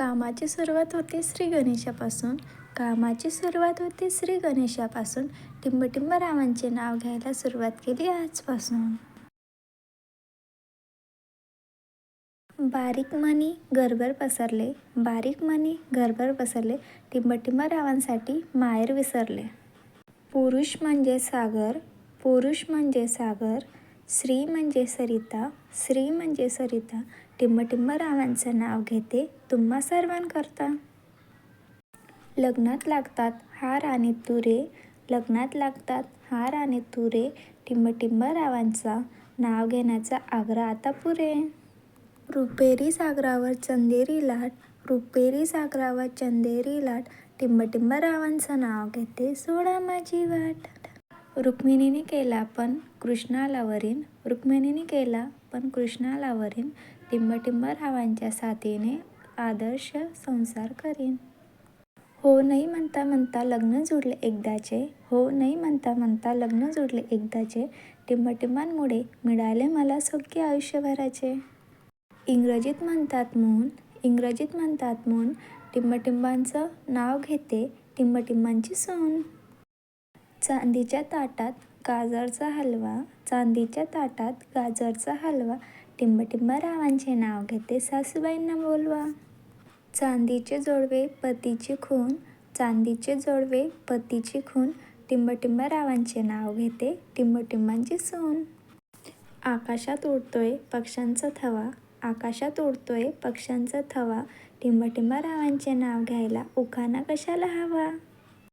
कामाची सुरुवात होते श्री गणेशापासून. कामाची सुरुवात होते श्री गणेशापासून. टिंबटिंब रावांचे नाव घ्यायला सुरुवात केली आजपासून. बारीक मनी घरभर पसरले. बारीक मनी घरभर पसरले. टिंबटिंब रावांसाठी माहेर विसरले. पुरुष म्हणजे सागर. पुरुष म्हणजे सागर. श्री म्हणजे सरिता श्री म्हणजे सरिता टिंबटिंब रावांचं नाव घेते तुम्हा सर्वांकरता. लग्नात लागतात हार आणि तुरे लग्नात लागतात हार आणि तुरे टिंबटिंब रावांचा नाव घेण्याचा आग्रह आता पुरे. रुपेरी सागरावर चंदेरी लाट रुपेरी सागरावर चंदेरी लाट टिंबटिंब रावांचं नाव घेते सोडा माझी वाट. रुक्मिणीने केला पण कृष्णाला वरीन रुक्मिणीने केला पण कृष्णाला वरीन टिंबटिंब रावांच्या साथीने आदर्श संसार करीन. हो नाही म्हणता म्हणता लग्न जुडले एकदाचे हो नाही म्हणता म्हणता लग्न जुडले एकदाचे टिंबटिंबांमुळे मिळाले मला सौख्य आयुष्यभराचे. इंग्रजीत म्हणतात म्हणून इंग्रजीत म्हणतात म्हणून टिंबटिंबांचं नाव घेते टिंबटिंबांची सून. चांदीच्या ताटात गाजरचा हलवा चांदीच्या ताटात गाजरचा हलवा. टिंबटिंब रावांचे नाव घेते सासूबाईंना बोलवा. चांदीचे जोडवे पतीची खून. चांदीचे जोडवे पतीची खून. टिंबटिंब रावांचे नाव घेते टिंबटिंबांची सून. आकाशात उडतोय पक्ष्यांचा थवा. आकाशात उडतोय पक्ष्यांचा थवा. टिंबटिंब रावांचे नाव घ्यायला उखाणा कशाला हवा?